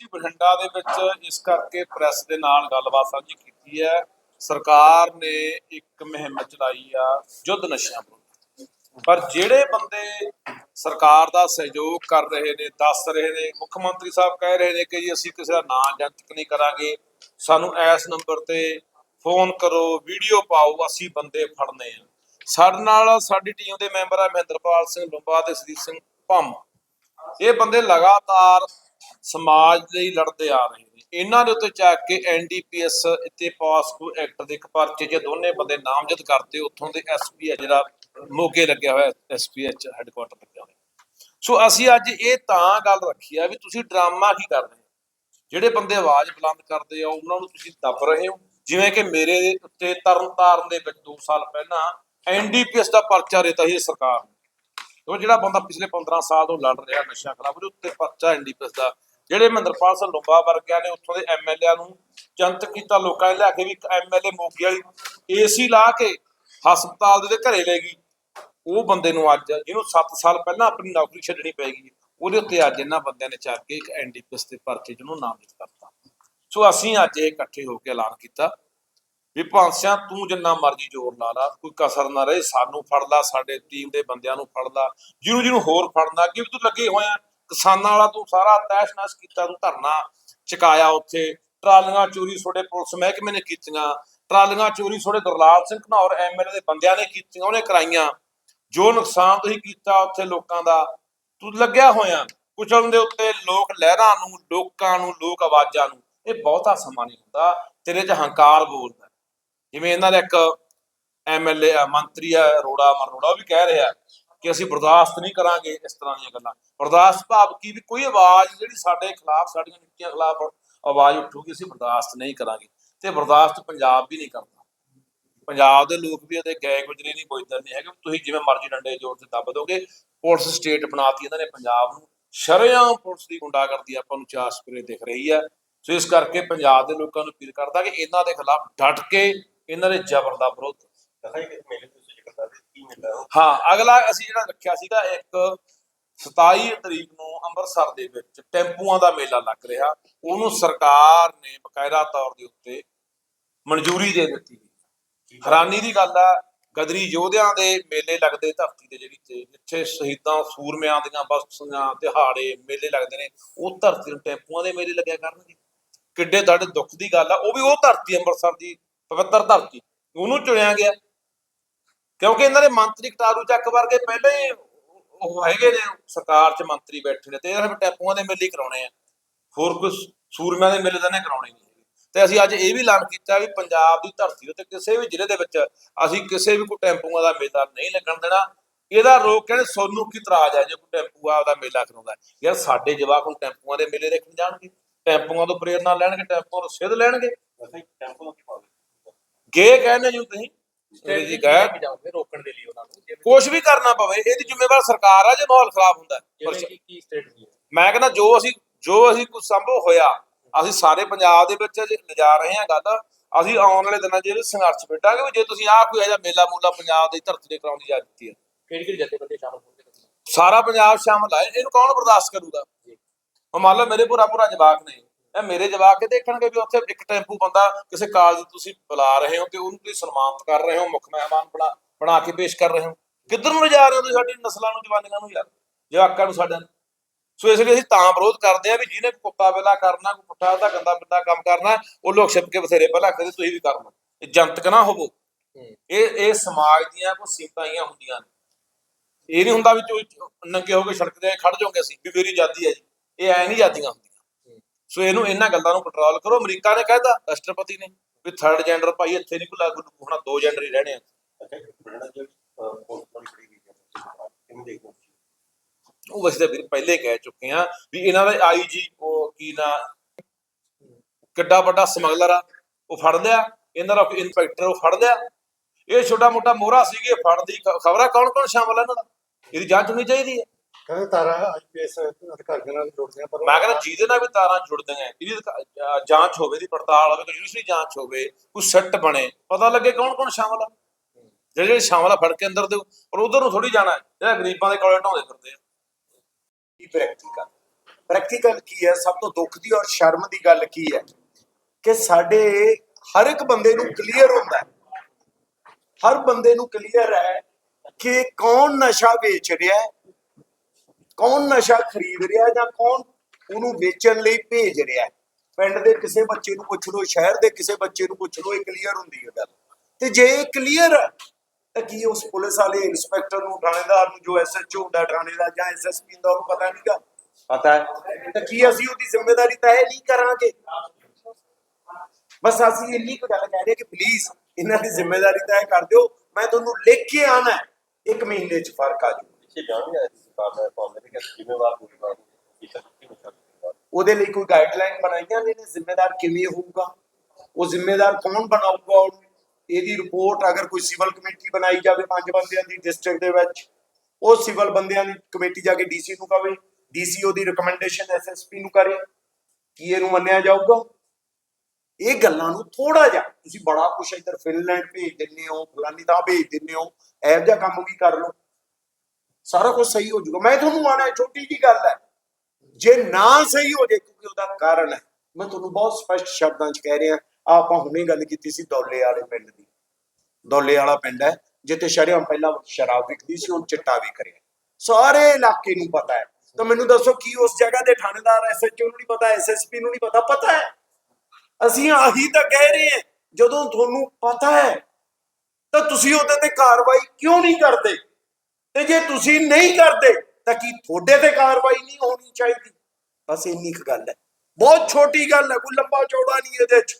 ਜੀ ਬਠਿੰਡਾ ਦੇ ਵਿੱਚ ਇਸ ਕਰਕੇ ਪ੍ਰੈਸ ਦੇ ਨਾਲ ਗੱਲਬਾਤ ਸਾਂਝੀ ਕੀਤੀ ਹੈ। ਸਰਕਾਰ ਨੇ ਇੱਕ ਮੁਹਿੰਮ ਚਲਾਈ ਆ, ਯੁੱਧ ਨਸ਼ਿਆਂ ਵਿਰੁੱਧ। ਪਰ ਜਿਹੜੇ ਬੰਦੇ ਸਰਕਾਰ ਦਾ ਸਹਿਯੋਗ ਕਰ ਰਹੇ ਨੇ, ਦੱਸ ਰਹੇ ਨੇ, ਮੁੱਖ ਮੰਤਰੀ ਸਾਹਿਬ ਕਹਿ ਰਹੇ ਨੇ ਕਿ ਜੀ ਅਸੀਂ ਕਿਸੇ ਦਾ ਨਾਂ ਜਨਤਕ ਨਹੀਂ ਕਰਾਂਗੇ, ਸਾਨੂੰ ਇਸ ਨੰਬਰ ਤੇ ਫੋਨ ਕਰੋ, ਵੀਡੀਓ ਪਾਓ, ਅਸੀਂ ਬੰਦੇ ਫੜਨੇ ਆ। ਸਾਡੇ ਨਾਲ ਸਾਡੀ ਟੀਮ ਦੇ ਮੈਂਬਰ ਆ ਮਹਿੰਦਰਪਾਲ ਸਿੰਘ ਲੰਬਾ ਤੇ ਸਦੀਪ ਸਿੰਘ ਭੰਮ। ਇਹ ਬੰਦੇ ਲਗਾਤਾਰ ਸਮਾਜ ਲਈ ਲੜਦੇ ਆ ਰਹੇ ਨੇ। ਇਹਨਾਂ ਦੇ ਉੱਤੇ ਚੱਕ ਕੇ ਐਨਡੀਪੀਐਸ ਇੱਥੇ ਪਾਸਕੋ ਐਕਟ ਦੇ ਇੱਕ ਪਰਚੇ 'ਚ ਦੋਨੇ ਬੰਦੇ ਨਾਮਜ਼ਦ ਕਰਤੇ, ਉੱਥੋਂ ਦੇ ਐਸਪੀ ਆ ਜਿਹੜਾ ਮੋਗੇ ਲੱਗਿਆ ਹੋਇਆ ਐਸਪੀਐਚ ਹੈੱਡਕੁਆਟਰ ਲੱਗਿਆ ਹੋਇਆ। ਸੋ ਅਸੀਂ ਅੱਜ ਇਹ ਤਾਂ ਗੱਲ ਰੱਖੀ ਆ ਵੀ ਤੁਸੀਂ ਡਰਾਮਾ ਕੀ ਕਰ ਰਹੇ ਹੋ? ਜਿਹੜੇ ਬੰਦੇ ਆਵਾਜ਼ ਬੁਲੰਦ ਕਰਦੇ ਆ, ਉਹਨਾਂ ਨੂੰ ਤੁਸੀਂ ਦੱਬ ਰਹੇ ਹੋ। ਜਿਵੇਂ ਕਿ ਮੇਰੇ ਉੱਤੇ ਤਰਨਤਾਰਨ ਦੇ ਵਿੱਚ 2 ਸਾਲ ਪਹਿਲਾਂ ਐਨਡੀਪੀਐਸ ਦਾ ਪਰਚਾ ਦਿੱਤਾ ਸੀ ਸਰਕਾਰ ਨੇ। ਉਹ ਜਿਹੜਾ ਬੰਦਾ ਪਿਛਲੇ 15 ਸਾਲ ਤੋਂ ਲੜ ਰਿਹਾ ਨਸ਼ਾ ਖਿਲਾਫ, ਉਹਦੇ ਉੱਤੇ ਪਰਚਾ ਐਨਡੀਪੀਐਸ ਦਾ ਜਿਹੜੇ ਮਹਿੰਦਰਪਾਲ ਸਿੰਘ ਲੰਬਾ ਵਰਗਿਆਂ ਨੇ ਉੱਥੋਂ ਦੇ ਐਮਐਲਏ ਨੂੰ ਜਨਤਕ ਕੀਤਾ, ਲੋਕਾਂ ਨੇ ਲਿਆ ਕੇ ਵੀ ਇੱਕ ਐਮਐਲਏ ਮੋਗੇ ਵਾਲੀ ਏਸੀ ਲਾ ਕੇ ਹਸਪਤਾਲ ਦੇ ਘਰੇ ਲੈ ਗਈ। ਉਹ ਬੰਦੇ ਨੂੰ ਅੱਜ, ਜਿਹਨੂੰ 7 ਸਾਲ ਪਹਿਲਾਂ ਆਪਣੀ ਨੌਕਰੀ ਛੱਡਣੀ ਪੈਗੀ ਉਹਦੇ ਉੱਤੇ ਅੱਜ ਇਹਨਾਂ ਬੰਦਿਆਂ ਨੇ ਚੱਕ ਕੇ ਇੱਕ ਐਨਡੀਪੀਐਸ ਦੇ ਪਰਚੇ ਜਿਹਨੂੰ ਨਾਮਜ਼ਦ ਕਰਤਾ ਸੋ ਅਸੀਂ ਅੱਜ ਇਹ ਇਕੱਠੇ ਹੋ ਕੇ ਐਲਾਨ ਕੀਤਾ ਵੀ ਭਾਂਸਿਆਂ ਤੂੰ ਜਿੰਨਾ ਮਰਜ਼ੀ ਜ਼ੋਰ ਲਾ ਲਾ, ਕੋਈ ਕਸਰ ਨਾ ਰਹੇ, ਸਾਨੂੰ ਫੜ ਲਾ, ਸਾਡੇ ਟੀਮ ਦੇ ਬੰਦਿਆਂ ਨੂੰ ਫੜ ਲਾ, ਜਿਹਨੂੰ ਜਿਹਨੂੰ ਹੋਰ ਫੜਨਾ ਕਿ ਤੂੰ ਲੱਗੇ ਹੋਇਆ ਕਿਸਾਨਾਂ ਵਾਲਾ ਤੂੰ ਸਾਰਾ ਤੈਸ਼ ਕੀਤਾ, ਤੂੰ ਧਰਨਾ ਚਕਾਇਆ ਉੱਥੇ। ਟਰਾਲੀਆਂ ਚੋਰੀ ਤੁਹਾਡੇ ਪੁਲਿਸ ਮਹਿਕਮੇ ਨੇ ਕੀਤੀਆਂ। ਟਰਾਲੀਆਂ ਚੋਰੀ ਤੁਹਾਡੇ ਗੁਰਲਾਲ ਸਿੰਘ ਘਨੌਰ ਐਮਐਲਏ ਦੇ ਬੰਦਿਆਂ ਨੇ ਕੀਤੀਆਂ, ਉਹਨੇ ਕਰਾਈਆਂ। ਜੋ ਨੁਕਸਾਨ ਤੁਸੀਂ ਕੀਤਾ ਉੱਥੇ ਲੋਕਾਂ ਦਾ, ਤੂੰ ਲੱਗਿਆ ਹੋਇਆ। ਕੁਚਲਣ ਦੇ ਉੱਤੇ ਲੋਕ ਲਹਿਰਾਂ ਨੂੰ, ਲੋਕਾਂ ਨੂੰ, ਲੋਕ ਆਵਾਜ਼ਾਂ ਨੂੰ। ਇਹ ਬਹੁਤਾ ਸਮਾਂ ਨਹੀਂ ਹੁੰਦਾ। ਤੇਰੇ 'ਚ ਹੰਕਾਰ ਬੋਲਦਾ ਜਿਵੇਂ ਇਹਨਾਂ ਦਾ ਇੱਕ ਐਮਐਲਏ ਮੰਤਰੀ ਆ ਰੋੜਾ ਮਰੋੜਾ ਉਹ ਵੀ ਕਹਿ ਰਿਹਾ। ਕਿ ਅਸੀਂ ਬਰਦਾਸ਼ਤ ਨਹੀਂ ਕਰਾਂਗੇ ਇਸ ਤਰ੍ਹਾਂ ਦੀਆਂ ਗੱਲਾਂ। ਬਰਦਾਸ਼ਤ ਭਾਵ ਕੀ? ਵੀ ਕੋਈ ਆਵਾਜ਼ ਜਿਹੜੀ ਸਾਡੇ ਖਿਲਾਫ, ਸਾਡੀਆਂ ਨੀਤੀਆਂ ਖਿਲਾਫ ਆਵਾਜ਼ ਉੱਠੂਗੀ, ਅਸੀਂ ਬਰਦਾਸ਼ਤ ਨਹੀਂ ਕਰਾਂਗੇ। ਤੇ ਬਰਦਾਸ਼ਤ ਪੰਜਾਬ ਵੀ ਨਹੀਂ ਕਰਦਾ। ਪੰਜਾਬ ਦੇ ਲੋਕ ਵੀ ਇਹਦੇ ਗਏ ਗੁਜਰੇ ਨਹੀਂ ਪੁੱਛਦੇ ਨਹੀਂ ਹੈਗੇ। ਤੁਸੀਂ ਜਿਵੇਂ ਮਰਜ਼ੀ ਡੰਡੇ ਜ਼ੋਰ ਤੇ ਦੱਬ ਦੋਗੇ, ਪੁਲਿਸ ਸਟੇਟ ਬਣਾਤੀ, ਇਹਨਾਂ ਨੇ ਪੰਜਾਬ ਨੂੰ ਸ਼ਰੇਆਮ ਪੁਲਿਸ ਦੀ ਗੁੰਡਾਗਰਦੀ ਆਪਾਂ ਨੂੰ ਚਾਸਪਰੇ ਦਿਖ ਰਹੀ ਹੈ। ਸੋ ਇਸ ਕਰਕੇ ਪੰਜਾਬ ਦੇ ਲੋਕਾਂ ਨੂੰ ਅਪੀਲ ਕਰਦਾ ਕਿ ਇਹਨਾਂ ਦੇ ਖਿਲਾਫ ਡਟ ਕੇ ਇਹਨਾਂ ਦੇ ਜ਼ਬਰ ਦਾ ਵਿਰੋਧ ਦਿਖਾਈ ਕਿ ਮੇਲੇ ਤੁਸੀਂ ਜ਼ਿਕਰ ਹਾਂ, ਅਗਲਾ ਅਸੀਂ ਜਿਹੜਾ ਰੱਖਿਆ ਸੀਗਾ ਇੱਕ 27 ਤਰੀਕ ਨੂੰ ਅੰਮ੍ਰਿਤਸਰ ਦੇ ਵਿੱਚ ਟੈਂਪੂਆਂ ਦਾ ਮੇਲਾ ਲੱਗ ਰਿਹਾ। ਉਹਨੂੰ ਸਰਕਾਰ ਨੇ ਬਕਾਇਦਾ ਤੌਰ ਦੇ ਉੱਤੇ ਮਨਜ਼ੂਰੀ ਦੇ ਦਿੱਤੀ ਹੈਰਾਨੀ ਦੀ ਗੱਲ ਆ, ਗਦਰੀ ਯੋਧਿਆਂ ਦੇ ਮੇਲੇ ਲੱਗਦੇ ਧਰਤੀ ਦੇ ਜਿਹੜੀ ਤੇ ਜਿੱਥੇ ਸ਼ਹੀਦਾਂ ਸੂਰਮਿਆਂ ਦੀਆਂ ਬਸਤੀਆਂ, ਦਿਹਾੜੇ, ਮੇਲੇ ਲੱਗਦੇ ਨੇ, ਉਹ ਧਰਤੀ ਨੂੰ ਟੈਂਪੂਆਂ ਦੇ ਮੇਲੇ ਲੱਗਿਆ ਕਰਨਗੇ। ਕਿੱਡੇ ਤੁਹਾਡੇ ਦੁੱਖ ਦੀ ਗੱਲ ਆ, ਉਹ ਵੀ ਉਹ ਧਰਤੀ ਅੰਮ੍ਰਿਤਸਰ ਦੀ ਪਵਿੱਤਰ ਧਰਤੀ, ਉਹਨੂੰ ਚੁਣਿਆ ਗਿਆ। ਕਿਉਂਕਿ ਇਹਨਾਂ ਦੇ ਮੰਤਰੀ ਕਟਾਰੂ ਚੱਕ ਵਰਗੇ ਪਹਿਲਾਂ ਹੀ ਉਹ ਹੈਗੇ ਨੇ ਸਰਕਾਰ 'ਚ ਮੰਤਰੀ ਬੈਠੇ ਨੇ ਤੇ ਇਹਨਾਂ ਨੇ ਟੈਪੂਆਂ ਦੇ ਮੇਲੇ ਕਰਾਉਣੇ ਆ। ਹੋਰ ਕੁਝ ਸੂਰਮਿਆਂ ਦੇ ਮੇਲੇ ਤਾਂ ਕਰਾਉਣੇ ਨਹੀਂ ਹੈਗੇ। ਤੇ ਅਸੀਂ ਅੱਜ ਇਹ ਵੀ ਐਲਾਨ ਕੀਤਾ ਵੀ ਪੰਜਾਬ ਦੀ ਧਰਤੀ ਦੇ ਉੱਤੇ ਕਿਸੇ ਵੀ ਜ਼ਿਲ੍ਹੇ ਦੇ ਵਿੱਚ ਅਸੀਂ ਕਿਸੇ ਵੀ ਕੋਈ ਟੈਂਪੂਆਂ ਦਾ ਮੇਲਾ ਨਹੀਂ ਲੱਗਣ ਦੇਣਾ। ਇਹਦਾ ਰੋਕ ਕਹਿੰਦੇ ਸੋਨੂੰ ਕੀ ਤਰਾਜ ਹੈ ਜੇ ਕੋਈ ਟੈਂਪੂ ਆਪਦਾ ਮੇਲਾ ਕਰਾਉਂਦਾ। ਯਾਰ ਸਾਡੇ ਜਵਾਕ ਹੁਣ ਟੈਂਪੂਆਂ ਦੇ ਮੇਲੇ ਦੇਖਣ ਜਾਣਗੇ। ਟੈਂਪੂਆਂ ਤੋਂ ਪ੍ਰੇਰਨਾ ਲੈਣਗੇ ਟੈਂਪੂਆਂ ਤੋਂ ਸਿੱਧ ਲੈਣਗੇ। ਗੇ ਕਹਿੰਦੇ ਜੀ ਤੁਸੀਂ? ਇਹ ਜੀ ਗਏ ਜਾਓਗੇ ਰੋਕਣ ਦੇ ਲਈ ਉਹਨਾਂ ਨੂੰ ਕੁਝ ਵੀ ਕਰਨਾ ਪਵੇ ਇਹਦੀ ਜ਼ਿੰਮੇਵਾਰ ਸਰਕਾਰ ਆ ਜੇ ਮਾਹੌਲ ਖਰਾਬ ਹੁੰਦਾ ਹੈ। ਪਰ ਜਿਵੇਂ ਕਿ ਕੀ ਸਟ੍ਰੈਟਜੀ ਹੈ? ਮੈਂ ਕਹਿੰਦਾ ਜੋ ਅਸੀਂ ਜੋ ਅਸੀਂ ਕੁਝ ਸੰਭਵ ਹੋਇਆ ਅਸੀਂ ਸਾਰੇ ਪੰਜਾਬ ਦੇ ਵਿੱਚ ਜੇ ਲਿਜਾ ਰਹੇ ਹਾਂ ਗੱਲ ਅਸੀਂ ਆਉਣ ਵਾਲੇ ਦਿਨਾਂ 'ਚ ਇਹਦੇ ਸੰਘਰਸ਼ ਛੇਡਾਂਗੇ ਵੀ ਜੇ ਤੁਸੀਂ ਆਹ ਕੋਈ ਇਹਦਾ ਮੇਲਾ ਮੂਲਾ ਪੰਜਾਬ ਦੀ ਧਰਤੀ ਤੇ ਕਰਾਉਣ ਦੀ ਇਜਾਜ਼ਤ ਦਿੱਤੀ ਹੈ। ਕਿਹੜੀ ਕਿਹੜੀ ਜਥੇਬੰਦੀ ਸ਼ਾਮਲ ਹੋਣਗੇ ਸਾਰਾ ਪੰਜਾਬ ਸ਼ਾਮਲ ਹੈ ਇਹਨੂੰ ਕੌਣ ਬਰਦਾਸ਼ਤ ਕਰੂਗਾ? ਹੁਣ ਮੰਨ ਲਓ ਮੇਰੇ ਪੂਰਾ ਪੂਰਾ ਜਵਾਕ ਨੇ। ਇਹ ਮੇਰੇ ਜਵਾਕ ਕੇ ਦੇਖਣਗੇ ਵੀ ਉੱਥੇ ਇੱਕ ਟੈਂਪੂ ਬੰਦਾ ਕਿਸੇ ਕਾਲਜ ਤੁਸੀਂ ਬੁਲਾ ਰਹੇ ਹੋ ਤੇ ਉਹਨੂੰ ਤੁਸੀਂ ਸਨਮਾਨਿਤ ਕਰ ਰਹੇ ਹੋ, ਮੁੱਖ ਮਹਿਮਾਨ ਬਣਾ ਬਣਾ ਕੇ ਪੇਸ਼ ਕਰ ਰਹੇ ਹੋ। ਕਿੱਧਰ ਨੂੰ ਜਾ ਰਹੇ ਹੋ ਤੁਸੀਂ ਸਾਡੀ ਨਸਲਾਂ ਨੂੰ, ਜਵਾਨੀਆਂ ਨੂੰ ਯਾਰ, ਜਵਾਕਾਂ ਨੂੰ ਸਾਡਿਆਂ ਨੂੰ ਸੋ ਇਸ ਲਈ ਅਸੀਂ ਤਾਂ ਵਿਰੋਧ ਕਰਦੇ ਆ ਵੀ ਜਿਹਨੇ ਕੁੱਤਾ ਵੇਲਾ ਕਰਨਾ, ਕੋਈ ਪੁੱਠਾ ਦਾ ਗੰਦਾ ਬਿੰਦਾ ਕੰਮ ਕਰਨਾ, ਉਹ ਲੋਕ ਛਿਪ ਕੇ ਬਥੇਰੇ ਪਹਿਲਾਂ ਕਦੇ ਤੁਸੀਂ ਵੀ ਕਰਨਾ ਇਹ ਜਨਤਕ ਨਾ ਹੋਵੋ। ਇਹ ਇਹ ਸਮਾਜ ਦੀਆਂ ਕੋਈ ਸੀਮਤਾਂ ਹੁੰਦੀਆਂ ਨੇ। ਇਹ ਨਹੀਂ ਹੁੰਦਾ ਵੀ ਚੋ ਨੰਗੇ ਹੋ ਕੇ ਸੜਕ ਤੇ ਖੜ ਜਾਓਗੇ ਅਸੀਂ, ਵੀ ਮੇਰੀ ਆਜ਼ਾਦੀ ਹੈ ਜੀ। ਇਹ ਐ ਨਹੀਂ ਆਜ਼ਾਦੀਆਂ ਹੁੰਦੀਆਂ। ਸੋ ਇਹਨੂੰ ਇਹਨਾਂ ਗੱਲਾਂ ਨੂੰ ਕੰਟਰੋਲ ਕਰੋ। ਅਮਰੀਕਾ ਨੇ ਕਹਿਤਾ ਰਾਸ਼ਟਰਪਤੀ ਨੇ ਵੀ ਥਰਡ ਜੈਂਡਰ ਭਾਈ ਇੱਥੇ ਨਹੀਂ ਕੋਈ ਲਾਗੂ ਹੋਣਾ ਦੋ ਜੈਂਡਰ ਹੀ ਰਹਿਣੇ ਆ? ਉਹ ਵੈਸੇ ਤਾਂ ਵੀਰ ਪਹਿਲੇ ਕਹਿ ਚੁੱਕੇ ਆ ਵੀ ਇਹਨਾਂ ਦਾ ਆਈਜੀ ਉਹ ਕੀ ਨਾ ਕਿੱਡਾ ਵੱਡਾ ਸਮਗਲਰ ਆ ਉਹ ਫੜ ਲਿਆ ਇਹਨਾਂ ਦਾ ਇਨਸਪੈਕਟਰ ਉਹ ਫੜ ਲਿਆ। ਇਹ ਛੋਟਾ ਮੋਟਾ ਮੋਹਰਾ ਸੀਗੇ ਫੜ ਦੀ ਖਬਰਾਂ ਕੌਣ ਕੌਣ ਸ਼ਾਮਲ ਹੈ ਇਹਨਾਂ ਦਾ? ਇਹਦੀ ਜਾਂਚ ਹੋਣੀ ਚਾਹੀਦੀ ਹੈ ਕਹਿੰਦੇ ਤਾਰਾ ਆਈਪੀਐਸ ਅਧਿਕਾਰੀਆਂ ਨਾਲ ਜੁੜਦੀਆਂ ਪਰ ਮੈਂ ਕਹਿੰਦਾ ਜਿਹਦੇ ਨਾਲ ਵੀ ਤਾਰਾਂ ਜੁੜਦੀਆਂ ਇਹਦੀ ਜਾਂਚ ਹੋਵੇ ਦੀ ਪੜਤਾਲ ਹੋਵੇ ਜੁਡੀਸ਼ਰੀ ਜਾਂਚ ਹੋਵੇ ਕੋਈ ਸੈੱਟ ਬਣੇ ਪਤਾ ਲੱਗੇ ਕੌਣ ਕੌਣ ਸ਼ਾਮਲ ਆ। ਜਿਹੜੇ ਜਿਹੜੇ ਸ਼ਾਮਲ ਆ ਫੜ ਕੇ ਅੰਦਰ ਦਿਓ ਪਰ ਉਧਰ ਨੂੰ ਥੋੜੀ ਜਾਣਾ ਹੈ, ਜਿਹੜਾ ਗਰੀਬਾਂ ਦੇ ਕੋਲੇ ਢਾਉਂਦੇ ਫਿਰਦੇ ਆ। ਕੀ ਪ੍ਰੈਕਟਿਕਲ ਪ੍ਰੈਕਟੀਕਲ ਕੀ ਹੈ? ਸਭ ਤੋਂ ਦੁੱਖ ਦੀ ਔਰ ਸ਼ਰਮ ਦੀ ਗੱਲ ਕੀ ਹੈ? ਕਿ ਸਾਡੇ ਹਰ ਇੱਕ ਬੰਦੇ ਨੂੰ ਕਲੀਅਰ ਹੁੰਦਾ ਹੈ। ਹਰ ਬੰਦੇ ਨੂੰ ਕਲੀਅਰ ਹੈ ਕਿ ਕੌਣ ਨਸ਼ਾ ਵੇਚ ਰਿਹਾ ਹੈ ਕੌਣ ਨਸ਼ਾ ਖਰੀਦ ਰਿਹਾ ਜਾਂ ਕੌਣ ਉਹਨੂੰ ਵੇਚਣ ਲਈ ਭੇਜ ਰਿਹਾ ਹੈ? ਪਿੰਡ ਦੇ ਕਿਸੇ ਬੱਚੇ ਨੂੰ ਪੁੱਛ ਲਓ ਸ਼ਹਿਰ ਦੇ ਕਿਸੇ ਬੱਚੇ ਨੂੰ ਪੁੱਛ ਲਓ ਇਹ ਕਲੀਅਰ ਹੁੰਦੀ ਹੈ ਗੱਲ। ਤੇ ਜੇ ਇਹ ਕਲੀਅਰ ਹੈ ਤਾਂ ਕੀ ਉਸ ਪੁਲਿਸ ਵਾਲੇ ਇੰਸਪੈਕਟਰ ਨੂੰ ਥਾਣੇਦਾਰ ਨੂੰ ਜੋ ਐਸਐਚਓ ਹੁੰਦਾ ਥਾਣੇ ਦਾ ਜਾਂ ਐਸਐਸਪੀ ਦਾ ਉਹਨੂੰ ਪਤਾ ਨਹੀਂਗਾ? ਪਤਾ ਹੈ। ਤਾਂ ਕੀ ਅਸੀਂ ਉਹਦੀ ਜ਼ਿੰਮੇਵਾਰੀ ਤੈਅ ਨਹੀਂ ਕਰਾਂਗੇ? ਬਸ ਅਸੀਂ ਇੰਨੀ ਕੁ ਗੱਲ ਕਹਿ ਰਹੇ ਕਿ ਪਲੀਜ਼ ਇਹਨਾਂ ਦੀ ਜ਼ਿੰਮੇਵਾਰੀ ਤੈਅ ਕਰ ਦਿਓ। ਮੈਂ ਤੁਹਾਨੂੰ ਲਿਖ ਕੇ ਆਣਾ ਇੱਕ ਮਹੀਨੇ ਚ ਫ਼ਰਕ ਆ ਜਾਊ। ਪਿੱਛੇ ਜਾਣ ਨਹੀਂ ਆਇਆ ਸੀ ਕਿ ਜ਼ਿੰਮੇਵਾਰ ਹੋਊਗਾ ਕੀ ਸਕਤੀ ਉਹਦੇ ਲਈ ਕੋਈ ਗਾਈਡਲਾਈਨ ਬਣਾਈਆਂ ਨੇ ਜ਼ਿੰਮੇਦਾਰ ਕਿਵੇਂ ਹੋਊਗਾ? ਉਹ ਜ਼ਿੰਮੇਦਾਰ ਕੌਣ ਬਣਾਊਗਾ ਉਹਨੂੰ ਇਹਦੀ ਰਿਪੋਰਟ ਅਗਰ ਕੋਈ ਸਿਵਲ ਕਮੇਟੀ ਬਣਾਈ ਜਾਵੇ ਪੰਜ ਬੰਦਿਆਂ ਦੀ ਡਿਸਟ੍ਰਿਕਟ ਦੇ ਵਿੱਚ, ਉਹ ਸਿਵਲ ਬੰਦਿਆਂ ਦੀ ਕਮੇਟੀ ਜਾ ਕੇ ਡੀਸੀ ਨੂੰ ਕਵੇ ਡੀਸੀ ਉਹਦੀ ਰეკਮੈਂਡੇਸ਼ਨ ਐਸਐਸਪੀ ਨੂੰ ਕਰੇ, ਕੀ ਇਹਨੂੰ ਮੰਨਿਆ ਜਾਊਗਾ? ਇਹ ਗੱਲਾਂ ਨੂੰ ਥੋੜਾ ਜਿਹਾ, ਤੁਸੀਂ ਬੜਾ ਕੁਛ ਇੱਧਰ ਫਿਨਲੈਂਡ ਭੇਜ ਦਿੰਦੇ ਹੋ, ਫਲਾਨੀ ਤਾਂ ਭੇਜ ਦਿੰਦੇ ਹੋ, ਇਹੋ ਜਿਹਾ ਕੰਮ ਵੀ ਕਰ ਲਓ। ਸਾਰਾ ਕੁਝ ਸਹੀ ਹੋ ਜਾਊਗਾ। ਮੈਂ ਤੁਹਾਨੂੰ ਆਣਾ ਛੋਟੀ ਜੀ ਗੱਲ ਹੈ। ਜੇ ਨਾ ਸਹੀ ਹੋ ਜੇ, ਕਿਉਂਕਿ ਉਹਦਾ ਕਾਰਨ ਹੈ। ਮੈਂ ਤੁਹਾਨੂੰ ਬਹੁਤ ਸਪਸ਼ਟ ਸ਼ਬਦਾਂ 'ਚ ਕਹਿ ਰਿਹਾ, ਆਪਾਂ ਹੁਣੇ ਗੱਲ ਕੀਤੀ ਸੀ ਦੌਲੇ ਵਾਲੇ ਪਿੰਡ ਦੀ। ਦੌਲੇ ਵਾਲਾ ਪਿੰਡ ਹੈ, ਜਿੱਥੇ ਸ਼ਰਿਆਮ ਪਹਿਲਾਂ ਸ਼ਰਾਬ ਵਿਕਦੀ ਸੀ, ਹੁਣ ਚਿੱਟਾ ਵੀ ਕਰਿਆ ਸਾਰੇ ਇਲਾਕੇ ਨੂੰ ਪਤਾ ਹੈ। ਤਾਂ ਮੈਨੂੰ ਦੱਸੋ ਕੀ ਉਸ ਜਗ੍ਹਾ ਦੇ ਥਾਣੇਦਾਰ ਐਸਐਚਓ ਨੂੰ ਨਹੀਂ ਪਤਾ ਐਸਐਸਪੀ ਨੂੰ ਨਹੀਂ ਪਤਾ? ਪਤਾ ਹੈ। ਅਸੀਂ ਆਹੀ ਤਾਂ ਕਹਿ ਰਹੇ ਹਾਂ, ਜਦੋਂ ਤੁਹਾਨੂੰ ਪਤਾ ਹੈ, ਤਾਂ ਤੁਸੀਂ ਉਹਦੇ ਤੇ ਕਾਰਵਾਈ ਕਿਉਂ ਨਹੀਂ ਕਰਦੇ? ਤੇ ਜੇ ਤੁਸੀਂ ਨਹੀਂ ਕਰਦੇ, ਤਾਂ ਕੀ ਤੁਹਾਡੇ ਤੇ ਕਾਰਵਾਈ ਨਹੀਂ ਹੋਣੀ ਚਾਹੀਦੀ? ਬਸ ਇੰਨੀ ਕੁ ਗੱਲ ਹੈ। ਬਹੁਤ ਛੋਟੀ ਗੱਲ ਹੈ, ਕੋਈ ਲੰਬਾ ਚੌੜਾ ਨਹੀਂ ਇਹਦੇ ਚ।